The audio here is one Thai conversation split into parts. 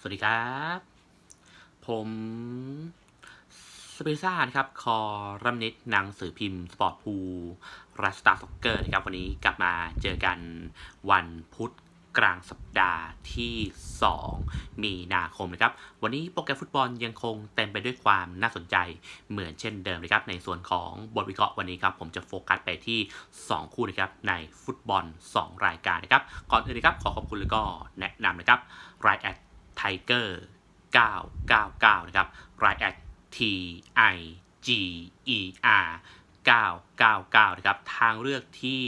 สวัสดีครับ ผมสเปซ่านะครับ คอรัมนิตหนังสือพิมพ์ สปอร์ตพูรัสตาซ็อกเกอร์นะครับ วันนี้กลับมาเจอกันวันพุธกลางสัปดาห์ที่ 2 มีนาคมนะครับ วันนี้โปรแกรมฟุตบอลยังคงเต็มไปด้วยความน่าสนใจเหมือนเช่นเดิมนะครับ ในส่วนของบทวิเคราะห์วันนี้ครับ ผมจะโฟกัสไปที่ 2 คู่นะครับ ในฟุตบอล 2 รายการนะครับ ก่อนอื่นนะครับ ขอขอบคุณแล้วก็แนะนำนะครับรายแอด Tiger 999 นะครับรายแอด T I G E R 999 นะครับ ทางเลือกที่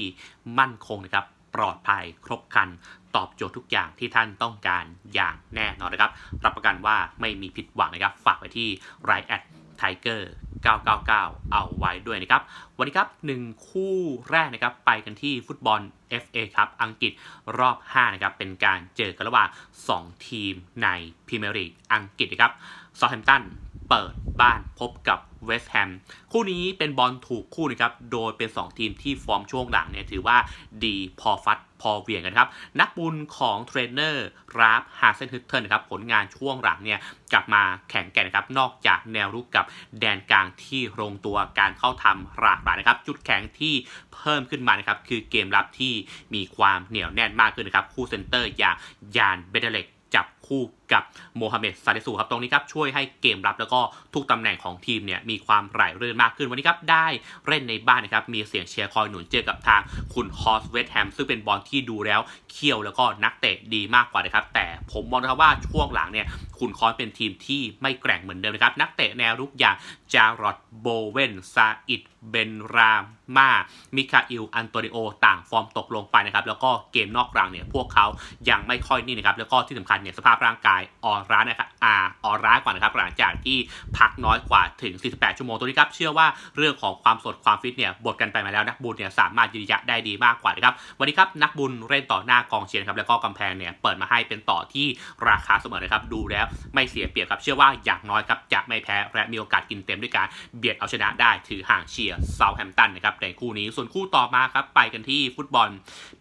มั่นคงนะครับ ปลอดภัยครบครัน ตอบโจทย์ทุกอย่างที่ท่านต้องการอย่างแน่นอนนะครับ รับประกันว่าไม่มีผิดหวังนะครับ ฝากไว้ที่รายแอด Tiger 999 เอาไว้ด้วยนะครับ วันนี้ครับหนึ่งคู่แรกนะครับ ไปกันที่ฟุตบอล FA ครับ อังกฤษรอบ 5 นะครับ เป็นการเจอกันระหว่าง 2 ทีมในพรีเมียร์ลีกอังกฤษนะครับซอแฮมตันเปิดบ้านพบกับ เวสต์แฮมคู่นี้เป็นบอลถูกคู่นะครับ โดยเป็น 2 ทีมที่ฟอร์มช่วงหลังเนี่ยถือว่าดีพอฟัดพอเวียงกันครับ นักบุญของเทรนเนอร์ราฟฮาเซนฮึตเทิลนะครับผลงานช่วงหลังเนี่ยกลับมาแข่งแกร่งนะครับ นอกจากแนวรุกกับแดนกลางที่ลงตัวการเข้าทำหลากหลายนะครับ จุดแข็งที่เพิ่มขึ้นมานะครับ คือเกมรับที่มีความเหนียวแน่นมากขึ้นนะครับ คู่เซนเตอร์อย่างยานเบเดเล็กจับคู่ กับโมฮัมเหม็ดซาเดสูครับตรงนี้ครับช่วยให้เกมรับแล้วก็ทุกตำแหน่งของทีมเนี่ยมีความไหลลื่นมากขึ้นวันนี้ครับได้เล่นในบ้านนะครับมีเสียงเชียร์คอยหนุนเจอกับทางคุณฮอสเวสต์แฮมซึ่งเป็นบอลที่ดูแล้วเคี่ยวแล้วก็นักเตะดีมากกว่านะครับแต่ผมมองนะครับว่าช่วงหลังเนี่ยคุณคอนเป็นทีมที่ไม่แกร่งเหมือนเดิมนะครับนักเตะแนวรุกอย่างจารอดโบเวนซาอิดเบนรามามิคาอิล อันโตนิโอ ต่างฟอร์มตกลงไปนะครับ แล้วก็เกมนอกรังเนี่ย พวกเขายังไม่ค่อยนี่นะครับ แล้วก็ที่สำคัญเนี่ย สภาพร่างกายออร้านะครับอาออร้ากว่านนะครับหลังจากที่พักน้อยกว่าถึง 48 ชั่วโมงตัวนี้ครับเชื่อว่าเรื่องของความสดความฟิตเนี่ยบทกันไปมาแล้วนักบุญเนี่ยสามารถยืนยันได้ดีมากกว่านะครับวันนี้ครับนักบุญเล่นต่อหน้ากองเชียร์ครับแล้วก็กำแพงเนี่ยเปิดมาให้เป็นต่อที่ราคาเสมอนะครับดูแล้วไม่เสียเปรียบครับเชื่อว่าอย่างน้อยครับจะไม่แพ้และมีโอกาสกินเต็มด้วยการเบียดเอาชนะได้ถือห่างเชียร์เซาแฮมตันนะครับในคู่นี้ส่วนคู่ต่อมาครับไปกันที่ฟุตบอล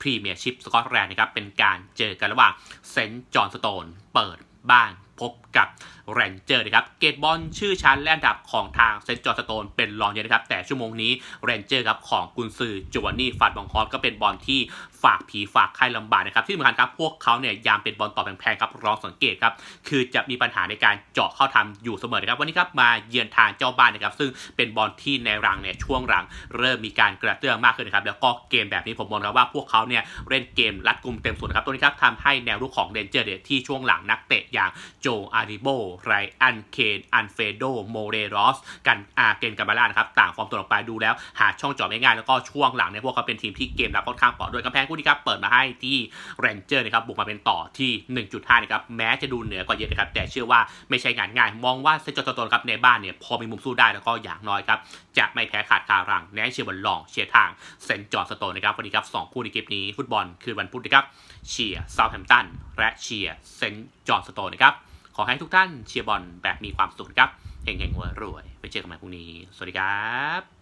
พรีเมียร์ชิพสกอตแลนด์นะครับเป็นการเจอกันระหว่างเซนต์จอห์นสโตนเปิด บ้าน พบกับแรนเจอร์นะครับ เกตบอลชื่อชั้นและอันดับของทางเซนจอห์สโตนเป็นรองเยอะนะครับ แต่ชั่วโมงนี้แรนเจอร์ครับของกุนซือจวานนี่ฟาดบองฮอสก็เป็นบอลที่ฝากผีฝากไข้ลำบากนะครับ ที่สำคัญครับพวกเขาเนี่ยยามเป็นบอลต่อแพงๆครับรองสังเกตครับ คือจะมีปัญหาในการเจาะเข้าทำอยู่เสมอนะครับ วันนี้ครับมาเยือนทางเจ้าบ้านนะครับ ซึ่งเป็นบอลที่ในรังเนี่ยช่วงหลัง เริ่มมีการกระเตื้องมากขึ้นนะครับ แล้วก็เกมแบบนี้ผมมองแล้วว่าพวกเขาเนี่ยเล่นเกมรัดกุมเต็มส่วนครับตัวนี้ครับทำให้แนวรุกของเรนเจอร์เนี่ยที่ช่วงหลังนักเตะอย่างโจอาริโบไรอันเคนอันเฟโดโมเรรอสกันอาเกนกาบาลานะครับต่างฟอร์มตัวออกไปดูแล้ว หาช่องเจาะไม่ง่ายแล้วก็ช่วงหลังเนี่ยพวกเขาเป็นทีมที่เกมรับค่อนข้างปลอดโดยกำแพงคู่นี้ครับเปิดมาให้ที่แรนเจอร์นะครับบุกมาเป็นต่อที่ 1.5นะครับแม้จะดูเหนือกว่าเยอะนะครับแต่เชื่อว่าไม่ใช่งานง่าย มองว่าเซนจอร์จโตนครับในบ้านเนี่ยพอมีมุมสู้ได้แล้วก็อย่างน้อยครับจะไม่แพ้ขาดคารังแน่เชียร์บอลลองเชียร์ทางเซนจอร์จโตนนะครับวันนี้ครับสองคู่ในเกมนี้ฟุตบอลคือวันพุธนะครับเชียร์เซาท์แฮมป์ตันและเชียร์เซนจอร์จโตนนะครับ อให้ทุกท่านเชียร์บอลแบบมีความสุขครับเฮงเฮงรวยๆไปเจอกันใหม่พรุ่งนี้ สวัสดีครับ